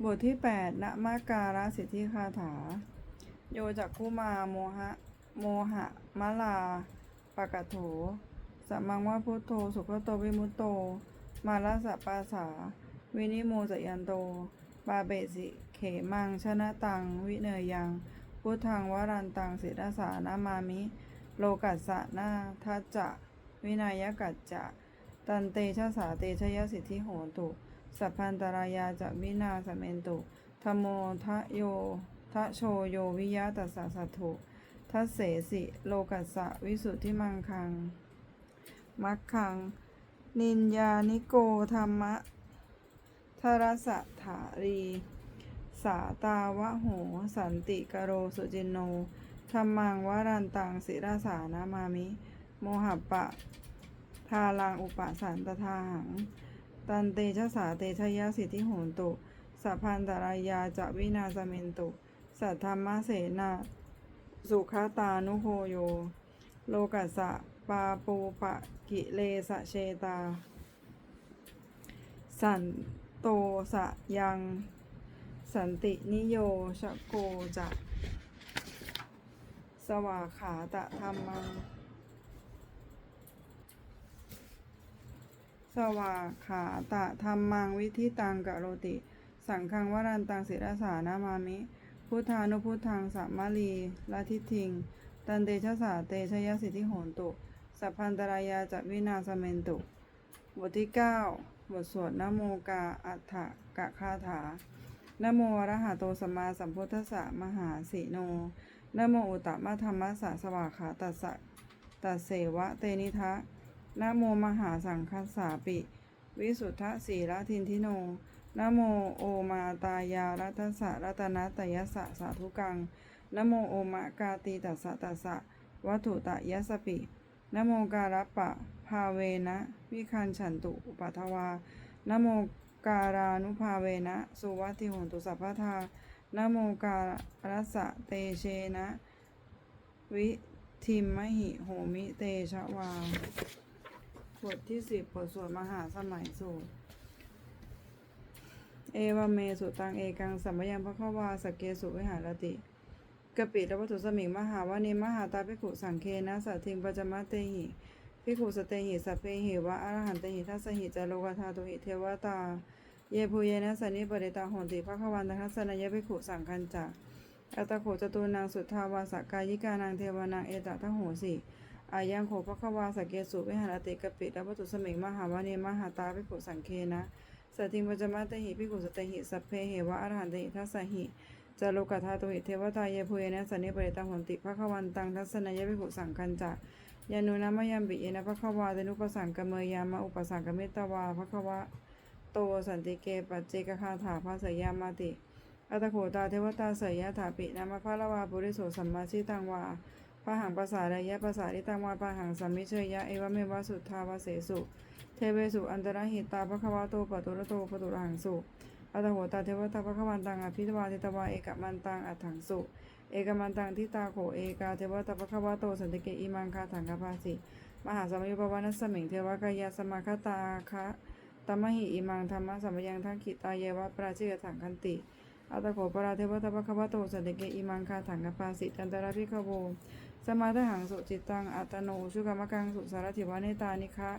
บทที่8ณมาการะสิทธิคาถา โยจักคุมาโมหะ โมหะมะลาปะกะโถสัมมังว่าพุทโธ สุขโตวิมุตโต มาลสะปาสา วินิโมสยันโต ปาเบสิ เขมัง ชนะตัง วิเนยยัง พุทธังวรันตังศิรสานามามิ โลกัสสะนาทัจจะ วินายกัจจะ ตันเตชะสาเตชะยสิทธิโหตุ สัพพันตรายาจะวินาสเมนตุธโมทะโยทะโชโยวิยะตัสสะสัตถุทัสเสสิโลกัสสะวิสุทธิมังคัง มัคคัง นินยานิโกธรรมะทรสะถารี สาตาวะโห สันติกโรสุจินโนธรรมังวรันตังศิราสานามามิ โมหัปปะ ทาลังอุปสันตทาหัง ตันเตชะสาเตชะยะสิทธิโหนตุสัพพันตรายาจะวินาสเมนตุ สัทธรรมเสนาสุขตานุโหโย โลกัสสะปาปูปะกิเลสะเชตา สันโตสะยัง สันตินิโยชะโกจะ สวาขาตะธรรมัง สวาขาตะธรรมังวิธิตังกะโรติ สังฆังวรันตังศิรสานามามิ พุทธานุพุทธังสัมมาลีลาทิทิง ตันเตชะสาเตชะยะสิทธิโหนตุ สัพพันตรายาจวินาสเมนตุ บทที่ 9 บทสวดนโมกาอัฏฐกะคาถานโมอระหะโตสัมมาสัมพุทธัสสะมหาสีโนนโมอุตตมะธรรมัสสะสวาขาตัสสะตัสเสวะเตนิทะ นะโมมหาสังคัสสาปิ วิสุทธสีละทินทิโนนะโมโอมาตายารัตสะรัตนะตยสสะสาธุกังนะโมโอมะกาตีตัสสะตัสสะวัตถุตะยสปินโมการัปะภาเวนะวิคันฉันตุอุปัทวานโมการานุภาเวนะสุวัติโหนตุสัพพทานโมการัสสะเตเชนะ วิทิมมหิโหมิเตชะวา บทที่สิบบทสวดมหาสมัยสูตร เอวาเมสุตังเอกังสัมยังพระขวาสกเกสุวิหารติกปิตวัตถุสมิงมหาวานิมหาตาภิกขุสังเคนะสัทิงปัจมะเตหิภิกขุสเตหิสัพเพหิวะอรหันเตหิทัสหิจาโลกธาตุหิเทวตา เยภูเยนะสันนิปริตาโหนติพระขวันทัสสนยภิกขุสังคัญจักอัตโขจตุนางสุทธาวาสกายิกานางเทวานางเอตตะทโหสิ อายังโขภควาสกเกสุวิหารติกปิตวัตุสมิงมหาวานิมหาตาภิกขุสังเคนะสัตทิงปัจมะเตหิภิกขุสเตหิสัพเพเหวะอรหันตหิทัสหิจาโลกธาตุหิเทวตาเยภูเยนะสันนิปริตาโหนติพระขวันตังทัสสนยภิกขุสังคัญจักยานุนามยัมปิเยนะภะควาเตนุปสังกเมยามะอุปสังกเมตตวาภะควะโตสันติเกปัจเจกคาถาภาสยามาติอัตโขตาเทวตาสยะถาปินามะพะละวาปุริโสสัมมาชิตังวา พะหังภาษาระยะภาษาริตังวาพะหังสัมมิเชยะเอวะเมวะสุทธาวาเสสุเทเวสุอันตรหิตาภะควะโตปะตุระโตปะตุระหังสุอัตตโขตาเทวตาภะควันตังอภิทวาเทตวาเอกมันตังอัถังสุ เอกมันตังทิตาโขเอกาเทวตาภะควะโตสันติเกอิมังคาถังคภาสิมหาสมยุปวานัสสมิงเทวกายาสมาคตาคะตมหิอิมังธรรมะสัมยังทังขิตายวะปราชิกถังคันติอัตตโขปราเทวตาภควโตสันติเกอิมังคาถังคภาสิตันตระพิขโว สมาทหังสุจิตตังอัตโนชุกรรมกังสุสารถิวานิตานิคะ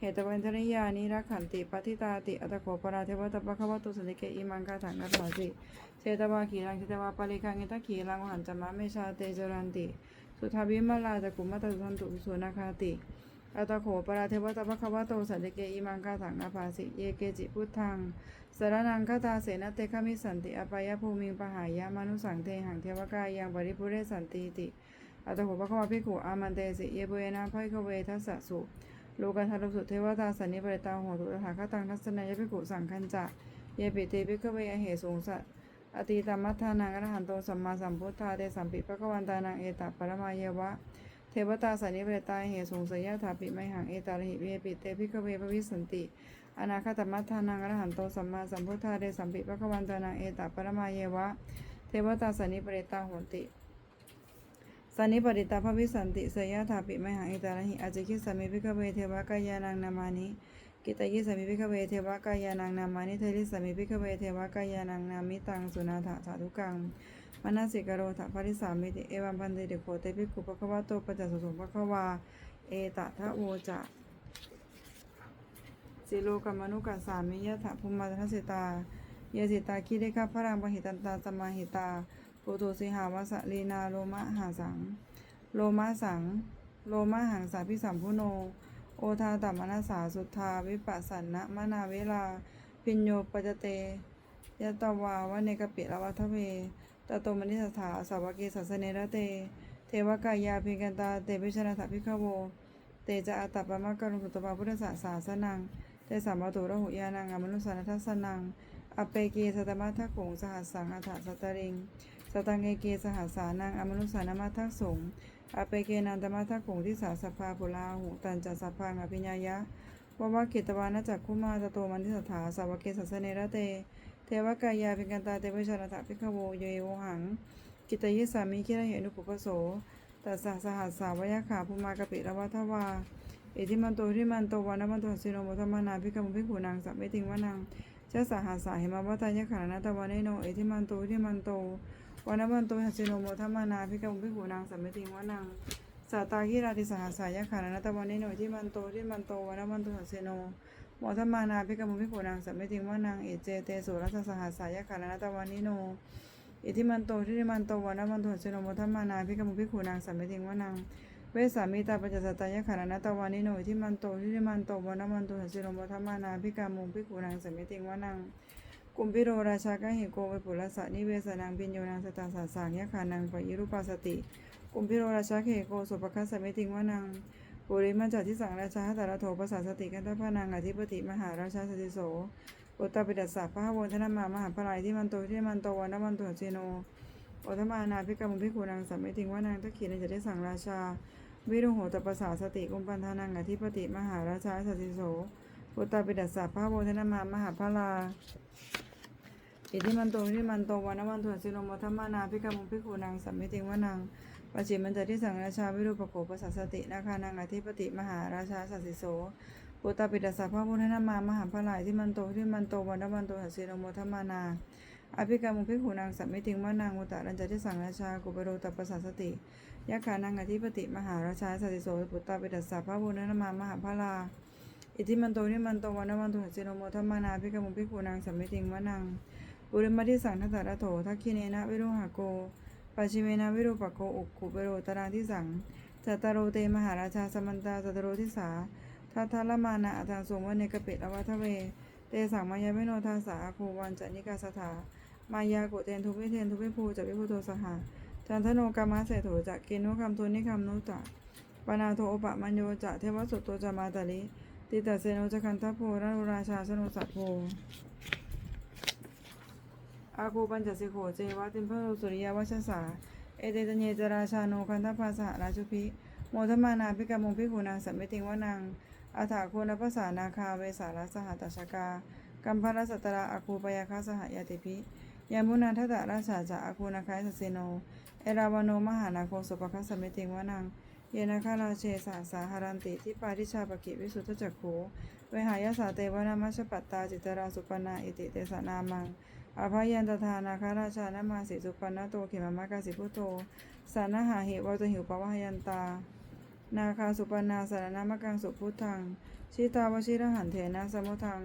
เหตุเวนทริยานิรักขันติปฏิตาติอัตโขปราเทวตาภควโตสันติเกอิมังคาถังคภาสิเชตวาขีรังเชตวาปริคังเอตขีรังหันจมะเมชาเตจรันติ สุทาวิมาลาจักุมัตตุสันตุสุนาคาติอัตโขปราเทวตาภควโตสันติเกอิมังคาถังอาภาสิเยเกจิพุทธังสารนังคตาเสนเตคามิสันติอปายภูมิปหายามนุสังเทหังเทวกายังบริปุเรสันติติ อัตตโขภควาภิกขุอามันเตสิเยเบเนะภัยขเวทัสสะสุโลกัทารุสุเทวตาสันนิปริตาโหตุตถาคตังทัศนยภิกขุสังคัญจะเยปิเตภิกขเวอเหสูงสัตอติตามัทานังอรหันโตสัมมาสัมพุทธาเตสัมปิปภควันตานังเอตปรมาเยวะ เทวตาสันนิเวตาเหสงสยะถาปิไมหังเอตาลหิเวปิเตพิกเวปวิสันติอนาคตมัทานังอรหันโตสัมมาสัมพุทธาเดสัมปิปะคะวันตานังเอตปรมาเยวะ เทวตาสันนิปริตาโหนติ สันนิปริตาภวิสันติสยะถาปิไมหังเอตาลหิอาจิคิสามิพิกเวเทวกายานังนามานิกิตยิสามิพิกเวเทวกายานังนามานิเทริสามิพิกเวเทวกายานังนามิตังสุนาถาสาธุกังมนสิกโรถาภริสามิติเอวัมพันเตเดโคเตภิกขุปะคะวะโตปัจจสุสุปะคะวาเอตทะโวจะสิโลกัมมนุกัสสามิยะถะภูมิมาทัสสิตาเยสิตาคิเดคะพระรังปหิตันตาสมาหิตา ปุตุสิหาวสลีนาโลมะหาสัง โลมะสัง โลมะหังสาพิสัมพุโน โอทาตัมนาสาสุทธาวิปัสสันนะมนาเวลา พิญโยปจเตยะตวาวะเนกปิละวัทเวตโตมนิสถาสาวกีสัสเนระเต เทวกายาพิกันตาเตปิชนะถาพิฆโว เตจะอัตตปะมะกรุงสุตปาพุทธศาสาสนังเตสัมปะตุระหุยานังอมนุสานทัสสนังอเปเกสตมัทธโขงสหัสสังอัฏฐสัตริง สตังเอเกสหัสสานังอมนุสานามัทธสงฆ์อเปเกนันตมัทธโขงที่สาสภาปุลาหุตันจัสสะพังอภิญญายะวะวะกิตวานะจักคุมาตโตมันทิสถาสาวกเกสัสเนระเต เทวกายาภิกันตาเตวิชานะถาภิกขโวเยโวหัง กิตยิสามิคิระเหนุปุปโสตัสสะสหัสสาวยะขาภูมากปิระวัทวาอิทิมันโตทิมันโตวานะมันโตสิโนโมทมานาภิกขมุภิกขุนางสัมเมติงวานังชะสาหาสาเหมาวัตายะขานาตวันโนเอทิมันโตทิมันโต วานะมันโตหัสิโนโมทัมมานาภิกขมุภิกขุนางสัมเมติงวานังสาตาหิราติสหสายะขานาตวันโนเอทิมันโตทิมันโตวานะมันโตหัสิโนโมทัมมานาภิกขมุภิกขุนางสัมเมติงวานังเอเจเตสุรัสสหสายะขานาตวันโนอิทิมันโตทิมันโตวานะมันโตหัสิโนโมทัมมานาภิกขมุภิกขุนางสัมเมติงวานังเวสามิตาปัจจสตายะขานตวานิโนอิที่มันโตที่มันโตวานามันโตหัสิโมทัมมานาพิกามุพิกูนางสัมิติงวานัง กุมพิโรราชากะหิโกเวปุรสะนิเวสนังปิญโยนางสตาสาสางยะขานังปยิรุปาสติ กุมพิโรราชาเขโกสุปคัสสมิติงวานังปุริมันจัดที่สังราชาตระโถปสาสติกันทพานางอธิปติมหาราชาสติโสอุตตปิดัสสะพระวนธนมามหาพลายที่มันโตที่มันโตวานมันโตหัสิโนโอทมานาพิกามุพิกูนางสัมิติงวานางทักขีนจะได้สังราชา วิรุโหตปสาสติกุมปันธานังอธิปติมหาราชาสติโสปุตตปิดัสสะพระโวธนมามหาพลา อิทิมันโตอิทิมันโตวานะวันตุสิโลมทัมมานาพิกามุพิคูนางสัมมิติงวานังปัจฉิมันจะที่สังราชาวิรุปโขปัสสตินาคานังอธิปติมหาราชาสติโสปุตตาปิดัสสะพระโวธนามามหาพลาอิทิมันโตอิทิมันโตวานะวันตุสิโลมทัมมานาอภิกามุพิคูนางสัมมิติงวานังอุตตะรัญจที่สังราชากุปโรตปสัสสติยะขานังอธิปติมหาราชาสติโสปุตตาปิดัสสะพระบุญนามามหาพลาอิทิมันโตนิมันโตวันนวันตุหัสิโนโมทัมมานาภิกมุภิขุนางสัมมิติงวานัง ปุริมาทิสังทัตตะโถทักขิเนนะวิรุหะโกปัจิเมนะวิรุปะโกอุกขุเปโรตรังทิสังจัตตารโรเตมหาราชาสมันตาจัตตารโรทิสาทัทธละมานะอัตังสงวันเนกเปตอวัทเว เตสังมายาเวโนทาสาโควันจันิกาสถามายาโกเทนทุวิเทนทุวิภูจักวิภูโตสหาจันทโนกามาเสโถจะเกณโนคำทุนิคำนุตะปนาโทโอปะมัญโยจะเทวสุตโตจะมาตาลิติตาเสโนจะคันทโพรานุราชาสโนสัพโพ อาคูปัญจสิโขเจวะติมพโรสุริยวัชสา เอเตตเนจราชาโนคันทภาสหราชุพิ โมทมานาภิกามงพิขุนางสัมเมติงวานางอาถาโคนภาษานาคาเวสาลสหตัชกากัมพรสัตระอาคูปยาคาสหยติพิยามุนาทตะราชาจะอาคูนาคายสเสโน เอราวโนมหานาโคสุปคัสสมิติงวานัง เยนาคาราเชสาสาหารันติที่ปาริชาปกิวิสุทธจักขูเวหายาสาเตวนามัชปัตตาจิตราสุปนาอิติเตสนามัง อภายันตทานาคาราชานามาสิสุปนาโตเขมามากาสิพุโตสานาหาเหวะหิวปวะยันตา นาคาสุปนาสารนามกังสุพุทธังชิตาวชิรหันเถนะสมุทัง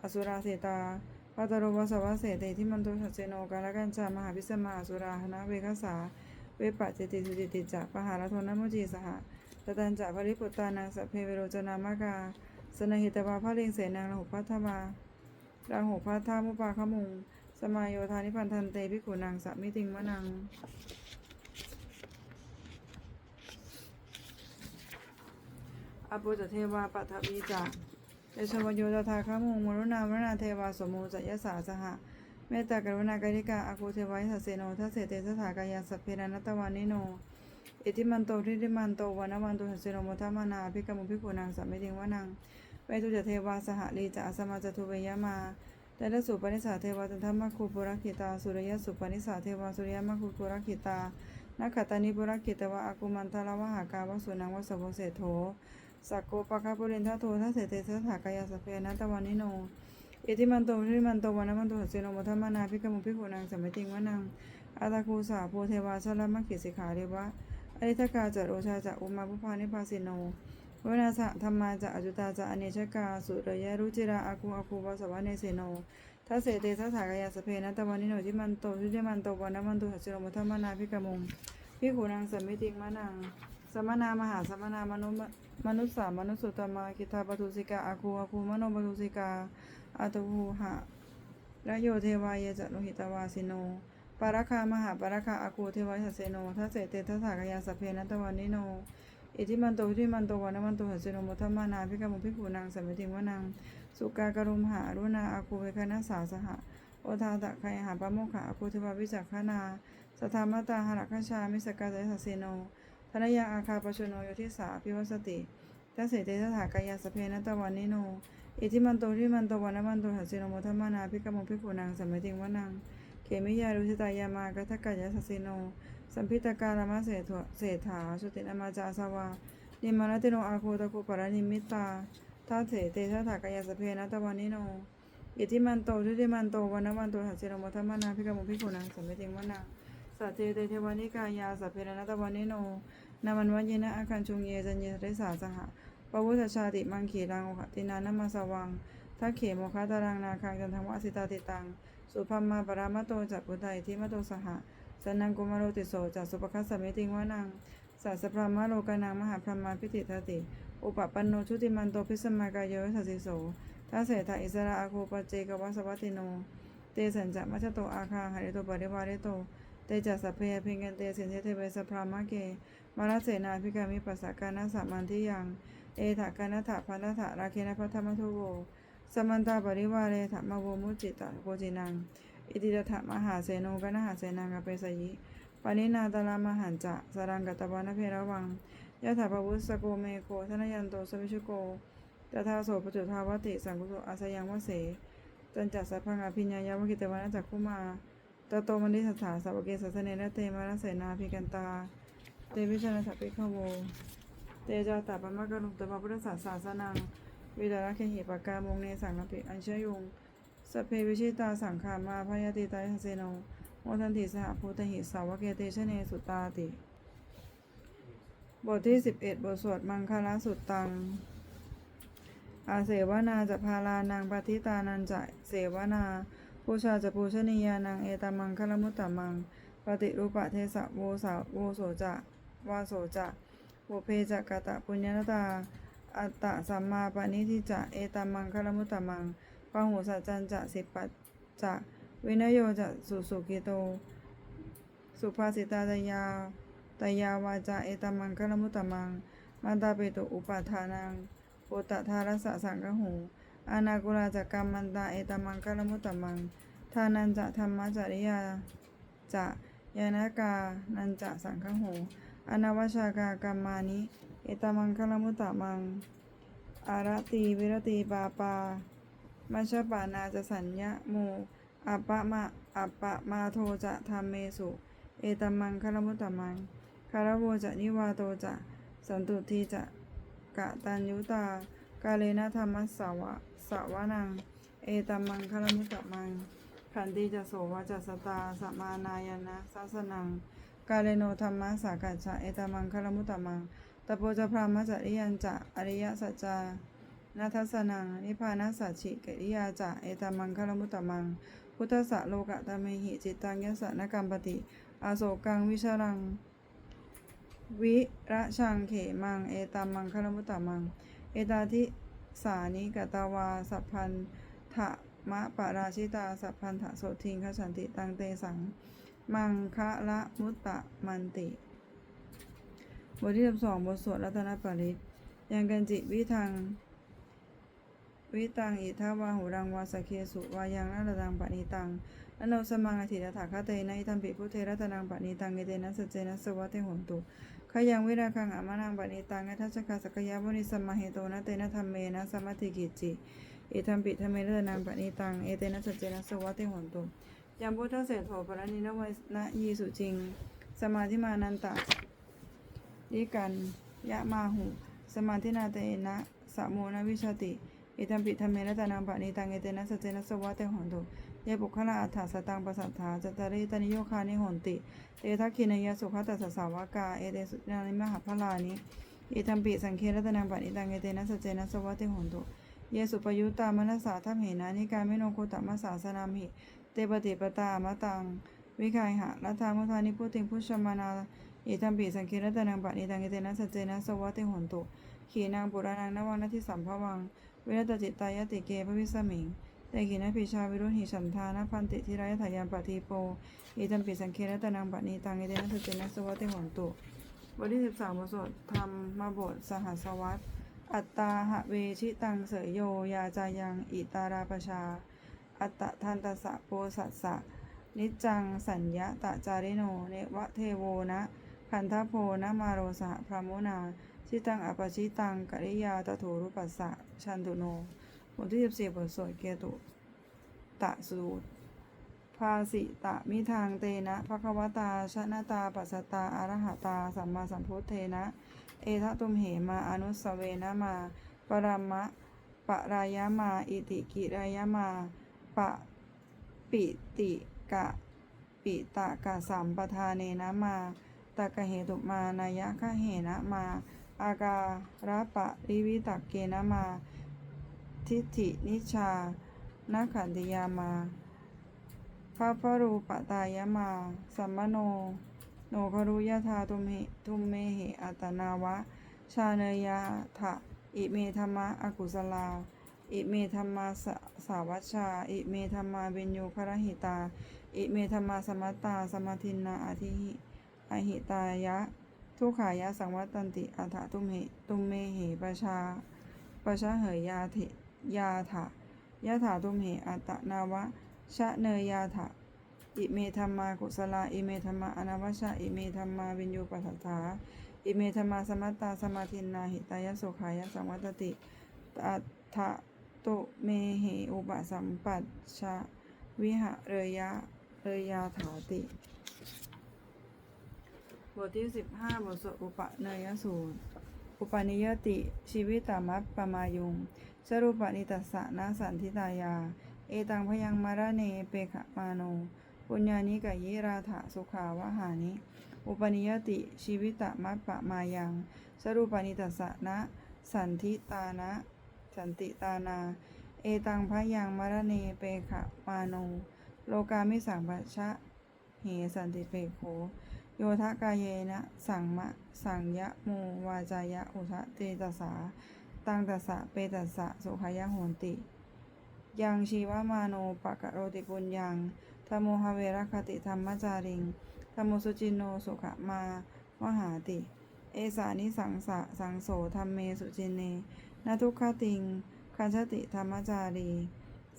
อสุราเสตาปัตโรวสวะเสเตที่มันโตชัเจโนกาลกันจามหาพิสมาอสุราหนะเวคสาเวปัจจิติสุจิติจะปหารโทนมุจีสหตตันจะภริปุตตานังสัพเพเวโรจนามากาสนหิตวาพระเลงเสนังระหุพัทธมารังหุพัทธามุปาขมุง สมายโยธานิพันธันเตพิขุนังสัมมิติงมะนังอปุจเทวาปัทวีจะเดชวโยตถาคามุงมรุณามรณาเทวาสมมูจยสาสหะเมตตากรุณากาธิกาอากูเทวายสัสเสโนทัสเสเตสถากายาสัพเพรนัตตวานิโนอิทิมันโตทิริมันโตวานวันตุหัสเสโนโมทัมานาภิกรรมุภิกขุนังสัมมิติงวานังเวทุจเทวาสหลีจะสมาจตุเวยมา แต่ละสุปนิสาเทวาตันทมัคคูปุรักิตา สุริยสุปนิสาเทวาสุริยมคคูปุรักิตานักขตานิปุรักิตวะอากุมันทลวะหากาวสุนังวสโวเสโถสักโกปะคะปุเรนทโททัสเสเตสถากายาสเพนะตะวันนิโนอิติมันโตทิมันโตวันมันโตหัสโนมัทมานาภิกขมุภิกขุนางสัมมติงวนังอาตาคูสาโพเทวาชลมัคคิสิขาเรวะอริทกาจะโรชาจะอุมาภุพานิพาสิโน เวนาสะธรรมาจะอจุตาจะอเนชกา สุรยรุจิราอาคูอาคูวาสวะเนเสโนทัสเสเตสถากายาสเพนะตะวันนิโนทิมันโตทิมันโตวันนมันโตหัสเซโนมัทมานาภิกมุงภิขุนางสัมมติงวนังสมนามหาสมนามนุมนุษสามนุสุตมากิตาปทุสิกาอาคูอาคูมโนปทุสิกาอาตุหูหะระโยเทวายจะโลหิตวาสิโนปารคามหาปารคาอาคูเทวายสเสโนทัสเสเตทัสากายาสเพนัตวันนิโน อิทิมันโตอิทิมันโตวันนมันโตหัสเสโนมุทัมมานาภิกขมุภิกขุนางสัมมติงวนังสุกากรุมหารุณาอาคูเวคณาสาสหะโอทาตะไคหาปะโมขะอาคูเทวาวิจักขนาสธรรมตาหรักขชามิสกาเสสเสโนธนยังอาคาปชโนโยทิสาพิวัสติทัสเสเตสถากายาสเพนตะวันนิโนอิทิมันโตทิมันโตวันนมันโตหัสเสโนโมทัมมานาภิกขโมภิกขุนางสัมมติงวนังเขมิยารุชิตายามากทักกายาสสเสโน สัมพิตการามะเสถเศรษฐาสุตินามาจาสวานิมานติโนอาโคตะคุปรนิมิตาทัสเสเตสถากายาสเพนะตะวันนิโนอิทิมันโตทิติมันโตวันนมันโตหัสเสโนโมทัมมานาภิกขโมภิกขุนางสัมมติงวนังสัจเจเตเทวานิกายาสัพเพนะตะวันนิโนนามันวันเยนะอาคันชุงเยจันเยเรสาสหะปวุฒชาติมังขีรังโอหตินานามาสวังทักเขโมคาตารังนาคังจันทังวะสิตาติตัง สุพัมมาปรามะโตจักพุทธทิมะโตสหะ สนังกุมารโรติโสจักสุปคัสสะเมติงวานังสัสพรหมโลกานังมหาพรหมาพิติทติ อุปปันโนชุติมันโตพิสมากายโยสัสสิโสทัสเสทะอิสระอาโคปเจกวัสวัตติโน เตสัญจะมัชโตอาคาหาริโตปริวาริโต เตจัสสพเพยเพิงกันเตสินเทเทเวสพรามะเก มาลเสนาภิกามิปัสสะกานาสามันทิยัง เอถากานาถาพันธะราเคนะพัทธมทุโวสมันตาปริวาเรถมโวมุจิตะโกจินัง อิติตถะมหาเสโนกนหาเสนังอเปสยิปานินาตาลามหันจะสรังกัตตวานเพระวังยะถาภวุสโกเมโคธนยันโตสวิชุโกตถาโสปจุทาวติสังกุโอาสยังวเสจันจัสสะพังอภิญญายาวกิตวานะจักคุมาตโตมันดิสัทธาสาวกเกสัสเนนเตมานะเสนาภิกันตา เตวิชนะสัพพิขโว เตจาตาปมะกะลุตมะพุทธศาสาสนังวิดาระเคหิปากามงเนสังนปิอัญชยุง สพเพวิชิตาสังขามาพยาติตายัเสโนโมทันติสหภูตหิสาวกเกเตชะเนสุตาติ บทที่ 11 บทสวดมังคลาสุตตัง อาเสวนาจะพาลานังปฏิตานันจะเสวนาปูชาจะปูชนียานังเอตมังคลมุตตะมัง ปฏิรูปะเทสะโวสาโวโสจะวาโสจะบุเพจะกะตะปุญญนตาอัตตะสัมมาปณิทิจะเอตมังคลมุตตะมัง พหูสัจจันจะสิปัจจะวินโยจะสุสุกิโต สุภาสิตาตยาตยาวาจาเอตมังคลมุตมัง มันตาเปตุอุปาทานังปุตตะทารสะสังกหูอานากุลาจักกรรมมันตาเอตมังคลมุตมัง ทานันจะธรรมจริยาจะยานากานันจะสังฆหูอนาวชากากรรมานิ เอตมังคลมุตมัง อารตีวิรตีปาปา มัชฌปานาจะสัญญะโม อัปปะมะอัปปะมาโทจะธรรมเมสุ เอตมังคลมุตตะมังคารโวจะนิวาโตจะ สันตุทีจะกะตัญยุตา กาเลนะธรรมสสาวะสาวานัง เอตมังคลมุตตะมัง ขันติจะโสวะจัสตาสมานายนะสัสนัง กาเลโนธรรมะสากัจฉะเอตมังคลมุตตะมังตะโพจะพรามะจริยันจะอริยสัจจา นาทัสนังนิพพานัสสัจฉิกิริยาจะเอตัมมังคลมุตตมัง พุทธสะโลกะตะเมหิจิตตังยสะนกรรมปติอาโศกังวิชรัง วิระชังเขมัง เอตัมมังคลมุตตมัง เอตาทิสานิกตาวาสัพพันธะมะปะราชิตาสัพพันธะโสทิงขฉันติตังเตสัง มังคะละมุตตะมันติ บทที่สิบสองบทสวดรัตนปริตยังกันจิวิทัง วิตังอิทาวาหูรังวาสเคสุวายังนาระดังปณิตังอโนสมังอธิรถาคาเตนะอิตัมปิพุเทรัตนังปณิตังเอเตนะสัจเจนะสวัตเตหนตุขยังวิราคังอามานังปณิตังอัทัชคาสกยาวุนิสมมเหโตนะเตนะธรรมเมนะสมมติกิจิอิทัมปิธรรมเมนะนังปณิตังเอเตนะสัจเจนะสวัตเตหนตุยามพุทธเศรษโถปรณินวัยนะยีสุจริง สมาธิมานันตะดิกันยะมาหุ สมาธินาเตนะสะโมนะวิชติ อิตัมปิธรรมเมนะตานังปะนิตังเอเตนะสเจนะสวะเตหอนตุเยปุคละอัฏฐสตังปัสสัทธาจตาริตานิโยคานิหนติเตทักขินยสุขตัสสสาวกาเอเตสุนานิมหาพลานิอิตัมปิสังเครตนังปะนิตังเอเตนะสเจนะสวะเตหอนตุเยสุปยุตตามนัสสาทัมเหนานิการมิโนโคตมัสสาสนามหิเตปฏิปตาอมตังวิคายหะรัฐามุทานิพุติงพุชมานาอิทัมปิสังเครตนังปะนิตังเอเตนะสเจนะสวะเตหนตุขีนางปุรานังนวังนาทิสัมภวัง วรตจิตตายติเกภวิสมิงแต่ขีนพิชาวิรุหิฉันทานะพันติทิรายถายามปฏิโปอิทัมปิสังเครตนังปะนิตังเอเตนะสัจเจนะสวะเตหนตุบทที่สิบสามบทสวดธรรมมาบทสหัสวัตอัตตาหะเวชิตังเสยโย ยาจายัง อิตาราปชา อัตตะทันตสะโปสัสสะ นิจจังสัญญาตะจาริโน เนวะเทโวนะ คันทโพนมาโรสหพรามนาชิตังอปชิตังกริยาตถูรุปัสสะชันตุโนบทที่สิบสี่บทสวดเกตุตะสูตร ภาสิตะมิทางเตนะภควตาชนะตาปัสตาอารหตาสัมมาสัมพุทเทนะ เอทะตุมเหมาอนุสเวนะมา ปรมะปะรายามา อิติกิรายามา ปะปิติกะ ปิตะกะสัมปทานเนนะมา ตะกะเหตุมานายะคะเหนะมาอาการะปะริวิตักเกนะมา ทิฏฐินิชานาขันติยามาพระพรูปตายมา สัมมโน โนครุยธาตุมเหทุมเมเหอัตนาวะ ชาเนยาทะอิเมธรรมะอกุศลา อิเมธรรมาสสาวัชชา อิเมธรรมาเบญโยครหิตา อิเมธรรมาสมัตตา สมาทินนาอธิหิ อหิตายะ ทุกขายะสังวัตตันติ อัฏฐตุมเหตุมเมเหปชาปชาเหยยาเถยาถะยะถาตุมเหอัตตนาวะ ชะเนยยาถะอิเมธรรมากุศลาอิเมธรรมาอนาวชาอิเมธรรมาวิญโยปัสสาอิเมธรรมาสมัตตาสมาทินาหิตายะโสขายะสังวัตติอัฏฐตุเมเหอุปสัมปัชชะวิหะเรยะเรยาถาติ บทที่สิบห้าบทสวดอุปเนยสูตร อุปนิยติ ชีวิตามัปปมายุงสรุปนิตัสสะนาสันทิตายา เอตังพยังมาระเนเปขะมาโน ปุญญานิกยิราถะสุขาวหานิ อุปนิยติ ชีวิตามัปปมายังสรุปนิตัสสะนะสันทิตานะ สันติตานา เอตังพยังมารเนเปขะมาโน โลกามิสังปัชชะ เหสันติเปโข โยทะกายเยนะ สังมะ สังยะโมวาจายะอุทะเตตสา ตังตัสสะเปตัสสะสุขายะโหนติ ยังชีวมาโนปะกะโรติปุญญังธรรมโมหเวรคติธรรมจาริงธรรมโมสุจินโนสุขมามหาติ เอสานิสังสะสังโสธรรมเมสุจินเนนทุกขติงคันชติธรรมจารี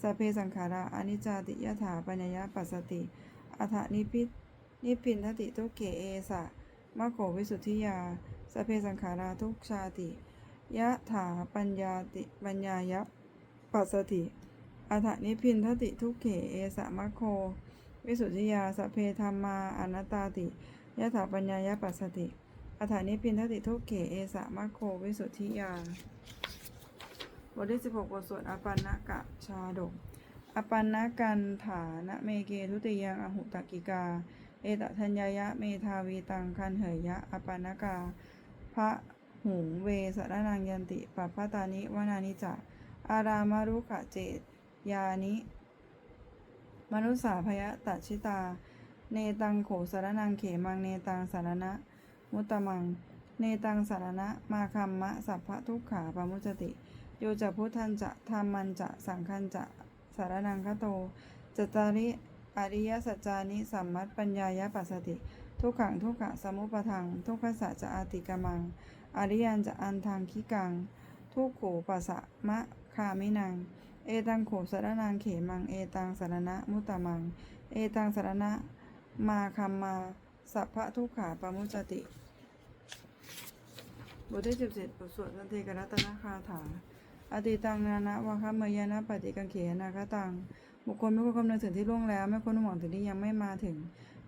สเพสังขาราอนิจจติยถาปัญญยปัสสติอัฏฐนิพิ นิพพินทติทุกเขเอสะมะโขวิสุทธิยาสเพสังขาราทุกชาติยะถาปัญญาติปัญญายปัสสติอัฐนิพินทติทุกเขเอสะมะโค วิสุทธิยาสเพธรรมาอนัตตาติยะถาปัญญายปัสสติอัฐนิพินทติทุกเขเอสะมะโควิสุทธิยาบทที่สิบหกบทสวดอปันนกะชาดกอปันนกันฐานะเมเกทุติยังอหุตกิกา เอตทัญญายะเมทาวีตังคันเหยยะอปนกา พระหุงเวสรนังยันติปัปปตานิวนานิจะอารามารุขะเจตยานิ มนุสสาพยะตัชิตา เนตังโขสารนังเขมังเนตังสารณะ มุตตมัง เนตังสารณะ มาคัมมะสัพพะทุกขาปมุจติ โยจะพุทธันจะธรรมันจะสังคันจะสารนังคโตจตาริ อริยสัจจานิสัมมัตปัญญายะปัสสติ ทุกขังทุกขะสมุปทัง ทุกขสัจจะอาติกมัง อริยันจะอันทางคิกัง ทุกขูปัสสะมะคามินัง เอตังโขสารนังเขมัง เอตังสารณะมุตตมัง เอตังสารณะมาคัมมาสัพพะทุกขาปมุจติ บทที่สิบเจ็ดบทสวดสันเทกรัตนคาถา อติตังนานะวะคะเมยนะปฏิกังเขนาคตัง บุคคลไม่ควรคำนึงถึงที่ล่วงแล้ว ไม่ควรหวังถึงที่ยังไม่มาถึง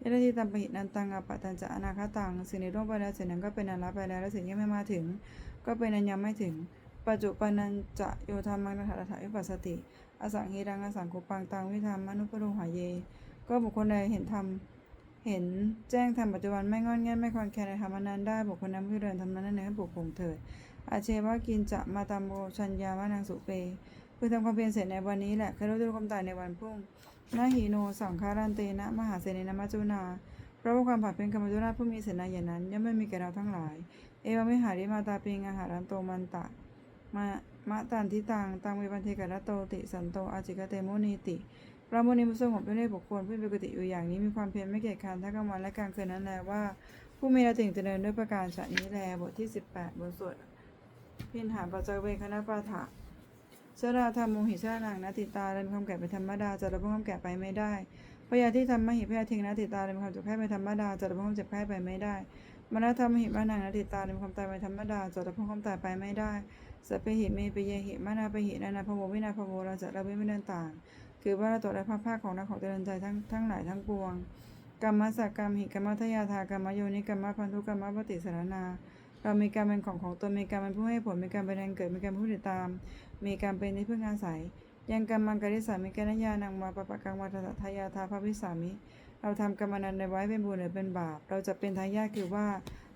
ยะที่ตัมปหินันตังอปะตันจะอนาคตังสิ่งในล่วงไปแล้วสิ่งนั้นก็เป็นอนาไปแล้วและสิ่งที่ยังไม่มาถึง ก็เป็นอันยังไม่ถึง ปัจจุปนันจะโยธามังนัฐาถาวิปัสสติ อสังหิรังอสังกุปังตังวิธรรมมนุปโรหะเย ก็บุคคลใดเห็นธรรมเห็นแจ้งธรรมปัจจุบันไม่งอนแง่นไม่คลอนแคลนในธรรมนั้นได้บุคคลนั้นผู้เดินธรรมนั้นให้ปลุกปงเถิดอาเชวะกินจะมาตามโมชัญญามานางสุเป เพื่อทำความเพียรเสร็จในวันนี้แหละคารุตุความตายในวันพรุ่งนาหีโนสังคารันเตนะ มหาเสนนะมัจจุนาเพราะว่าความผัดเป็นกรรมจุราชผู้มีเสนาอย่างนั้นย่อมไม่มีแก่เราทั้งหลาย เอวมิหาริมาตาปิงอาหารันโตมันตะมามะตันทิตังตังเวปันเทกัตโตติสันโตอาจิกเตโมนีติพระโมนีผู้สงบด้วยบุคคลผู้มีปกติอยู่อย่างนี้มีความเพียรไม่เกียจคร้านทั้งกลางวันและกลางคืนนั้นแลว่า ผู้มีระติ่งเจริญด้วยประการฉะนี้แลบทที่ 18 บทสวดพินหารปัจจเวคณะปาฐะ ชราธรรมโมหิชานังนาติตาเรินความแก่เป็นธรรมดาจะรับความแก่ไปไม่ได้พยาที่ทำมหิพยาทิงนาติตาเรินความเจ็บไข้เป็นธรรมดาจะรับความเจ็บไข้ไปไม่ได้มรณธรรมหิมานังนาติตาเรินความตายเป็นธรรมดาจะรับความตายไปไม่ได้สัพเพหิเมปเยหิมานาปหินานาพโมวินาพโมเราจะเราไม่เดินต่างคือว่าเราตกและภาคภาคของนักของเจริญใจทั้งทั้งหลายทั้งปวงกรรมสักกรรมหิกรรมทยาทากรรมโยนิกรรมพันธุกรรมปฏิสารนาเรามีการเป็นของของตนมีการเป็นผู้ให้ผลมีการเป็นแรงเกิดมีการเป็นผู้ติดตาม มีการเป็นที่พึ่งอาศัย ยังกรรมังกริสามิกนญานังมาปะปะกังวัฏทายาทาภวิสามิ เราทำกรรมนั้นในไว้เป็นบุญหรือเป็นบาป เราจะเป็นทายาทคือว่า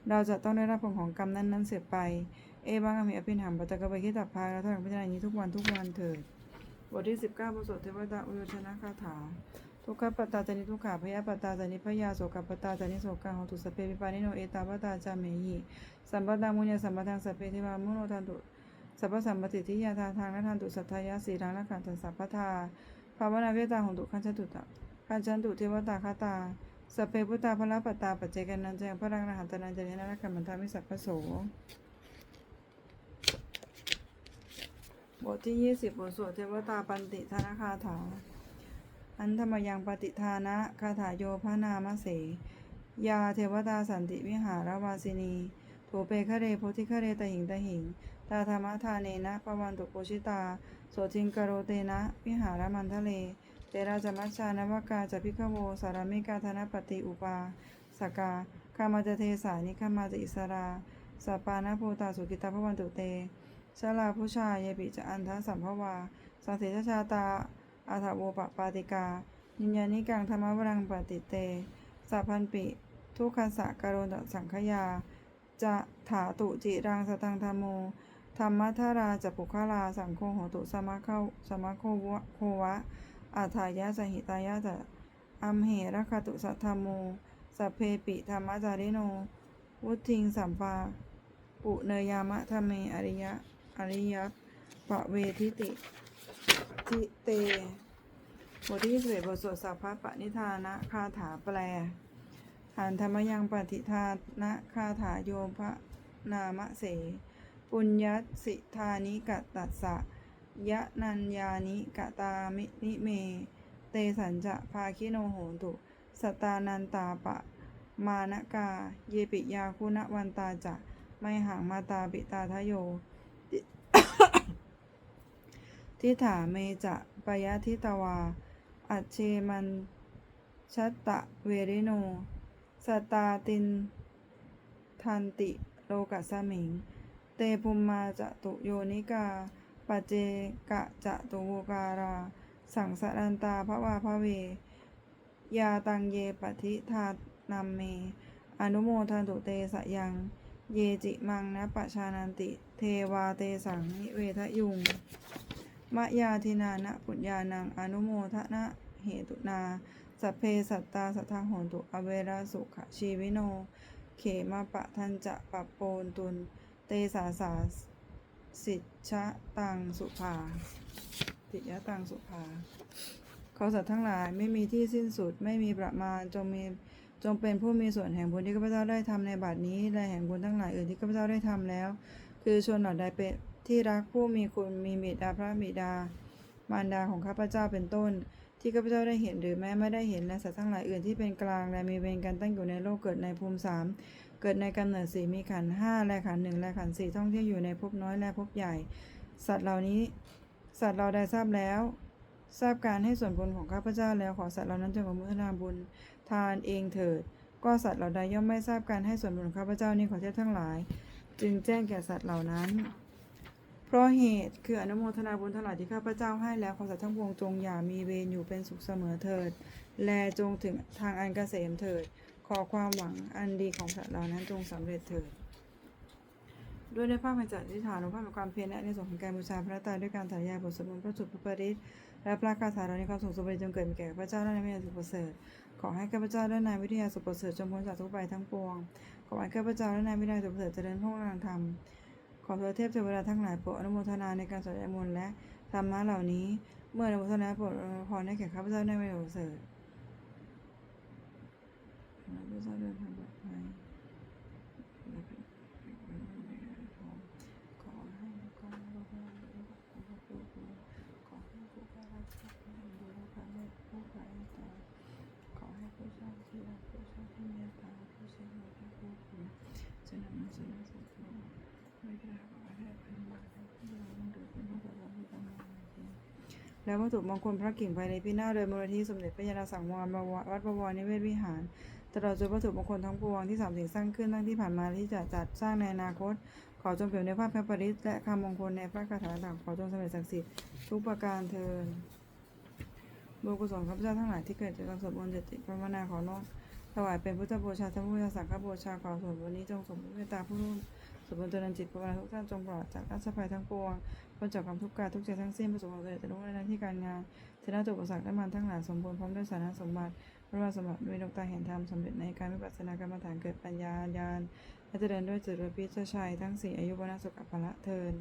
เราจะต้องได้รับผลของกรรมนั้นนั้นเสียไป เอวังอภิอภินหัมปัจจกเวคิตับพาเราต้องพิจารณานี้ทุกวันทุกวันเถิด บทที่19บทสวดเทวดาอุโยชนะคาถาทุกขปตตาจานิทุกขาพยาปตตาจานิพยาโสกปตตาจานิโสกังหตุสเปปิปานิโนเอตาปตาจาเมหิ สัมปตังมุญญสัมปทังสพเทวามุโนทันตุ สัพพสัมปติทิยาทาทางนัทันตุสัทธายาสีรังนักขันตัสสัพพทาภาวนาเวตาหงตุขันชตุตะขันชันตุเทวตาคาตาสพเพพุตตาพละปตาปัจเจกันนันเจงพระรังนหันตนันเจเนนักขันมันทามิสัพพโสบทที่20บบทสวดเทวตาปันติธนาคาถา อันธรรมยังปฏิทานะคาถาโยพระนามเส ยาเทวตาสันติวิหารวาสินีโถเปคะเรโพธิคะเรตหิงตหิง ตาธรรมทาเนนะปวันตุโกชิตา โสทิงกโรเตนะ วิหารมันทะเล เตราจมัชชานวกาจะพิกโว สารมิกาธนปฏิอุปาสกาคามาจะเทสานิคามาจะอิสราสปานาโพตาสุกิตาพวันตุเตชลาผู้ชายเยปิจะอันทสัมภวา สังเสชชาตาอาถโวปปาติกายิญญานิกังธรรมวรังปฏิเตสัพพันปิ ทุกขสะกโรนสังขยา จะถาตุจิรังสตังธรรมโม ธรรมทาราจะปุคลาสังโฆโหตุสมะเข้าสมะโควะโควะอาทายะสหิตายะจะอัมเหระคตุสัทธรรมโมสัพเพปิธรรมจาริโน วุทิงสัมปาปุเนยามะธรรมเมอริยะอริยปะเวทิติทิเตบทที่สิบทสวดสัพพะปณิธานะคาถาแปลหันธรรมยังปฏิทานะคาถาโยพระนามะเส ปุญญสิทานิกะตัสสะยะนัญญานิกะตามินิเม เตสัญจะภาคิโนโหตุสตานันตาปะ มานกา เยปิยาคุณวันตาจะไม่ห่างมาตาปิตาทะโย ทิถาเมจะปยะทิตวา อัจเชมันชัตตะเวริโน สตาติน ทันติโลกัสมิง เตภุมมาจะตุโยนิกาปเจกะจะตุโวการา สังสรันตาภวาภเว ยาตังเยปฏิทานัมเม อนุโมทันตุเตสะยัง เยจิมังนะปะชานันติ เทวาเตสังนิเวทยุง มะยาทินานะปุญญานัง อนุโมทนะเหตุนาสัพเพสัตตาสัทธาโหนตุอเวราสุขชีวิโน เขมาปะทันจะปะโปนตุน เตสาสาสิชะตังสุภาติยะตังสุภาเขาสัตว์ทั้งหลายไม่มีที่สิ้นสุดไม่มีประมาณจงมีจงเป็นผู้มีส่วนแห่งบุญที่ข้าพเจ้าได้ทำในบัดนี้และแห่งบุญทั้งหลายอื่นที่ข้าพเจ้าได้ทำแล้ว คือชนเหล่าใดเป็นที่รักผู้มีคุณมีบิดาพระบิดามารดาของข้าพเจ้าเป็นต้น ที่ข้าพเจ้าได้เห็นหรือแม้ไม่ได้เห็นและสัตว์ทั้งหลายอื่นที่เป็นกลางและมีเวรกันตั้งอยู่ในโลกเกิดในภูมิสาม เกิดในกำเนิดสี่มีขันห้าและขันหนึ่งและขันสี่ท่องเที่ยวอยู่ในภพน้อยและภพใหญ่ สัตว์เหล่านี้สัตว์เราได้ทราบแล้ว ทราบการให้ส่วนบุญของข้าพเจ้าแล้วขอสัตว์เหล่านั้นจงอนุโมทนาบุญทานเองเถิด ก็สัตว์เหล่าใดย่อมไม่ทราบการให้ส่วนบุญของข้าพเจ้านี้ขอเทพทั้งหลาย จึงแจ้งแก่สัตว์เหล่านั้น เพราะเหตุคืออนุโมทนาบุญทั้งหลายที่ข้าพเจ้าให้แล้วขอสัตว์ทั้งปวงจงอย่ามีเวรอยู่เป็นสุขเสมอเถิด แลจงถึงทางอันเกษมเถิด ขอความหวังอันดีของสัตว์เหล่านั้นจงสำเร็จเถิด ด้วยในภาพแห่งจัดอธิษฐานของภาพแห่งความเพียรและในส่วนของการบูชาพระตาด้วยการถ่ายยายบทสวดมนต์พระจุดพระปริตและพระคาถาเหล่านี้ความสุขสมบัติจงเกิดมีแก่ข้าพเจ้าและในพระยาสุประเสริฐขอให้ข้าพเจ้าและนายวิทยาสุประเสริฐจงพ้นจากทุกภัยทั้งปวง ขอให้ข้าพเจ้าและนายวิทยาสุประเสริฐเจริญพระงานธรรมขอเทวเทพเทวดาทั้งหลายโปรดอนุโมทนาในการสวดมนต์และธรรมะเหล่านี้ เมื่ออนุโมทนาโปรดอวยพรให้แก่ข้าพเจ้าในพระยาสุประเสริฐ ข้าพเจ้าเดินทางปลอดภัยขอให้ขอให้ขอให้ขอให้ผู้การรักษาดูแลพระเมตผู้ไร้ตาขอให้ผู้ชายที่รักผู้ชายที่เมตตาผู้ชายที่รักผู้คุณจะนำมาสู่สุขไม่ได้ขอให้เป็นมาที่เราเดือดเป็นพระบราไมธรรมแล้ววัตถุมงคลพระกิ่งภายในพินาโดยมูลนิธิสมเด็จพระยาณสังวรวัดประวรนิเวศวิหาร ตลอดจนวัตถุมงคลทั้งปวงที่สามสิ่งสร้างขึ้นตั้งที่ผ่านมาที่จะจัดสร้างในอนาคต ขอจงเปี่ยมในภาพพระปริศและคำมงคลในพระคาถาต่างขอจงสำเร็จศักดิ์สิทธิ์ทุกประการเทินบุญกุศลข้าพเจ้าทั้งหลายที่เกิดจากการสวดมนต์เจติภาวนาขอน้อมถวายเป็นพุทธบูชาธรรมบูชาสังฆบูชาขอส่วนวันนี้จงสมบูรณ์เมตตาผู้ร่วมสวดมนต์เจริญจิตภาวนาทุกท่านจงปลอดจากอัศภัยทั้งปวงพ้นจากความทุกข์กายทุกใจทั้งสิ้นประสบความสำเร็จแต่รู้ในหน้าที่การงานชนะตัวอุปสรรคและมารทั้งหลายสมบูรณ์พร้อมด้วยสาระสมบัติ พระวาสมบัติด้วยดวงตาเห็นธรรมสำเร็จในการวิปัสสนากรรมฐานเกิดปัญญาญาณและจะเดินด้วยจุดพิชชัยทั้งสี่อายุวนะสุขภละเทิน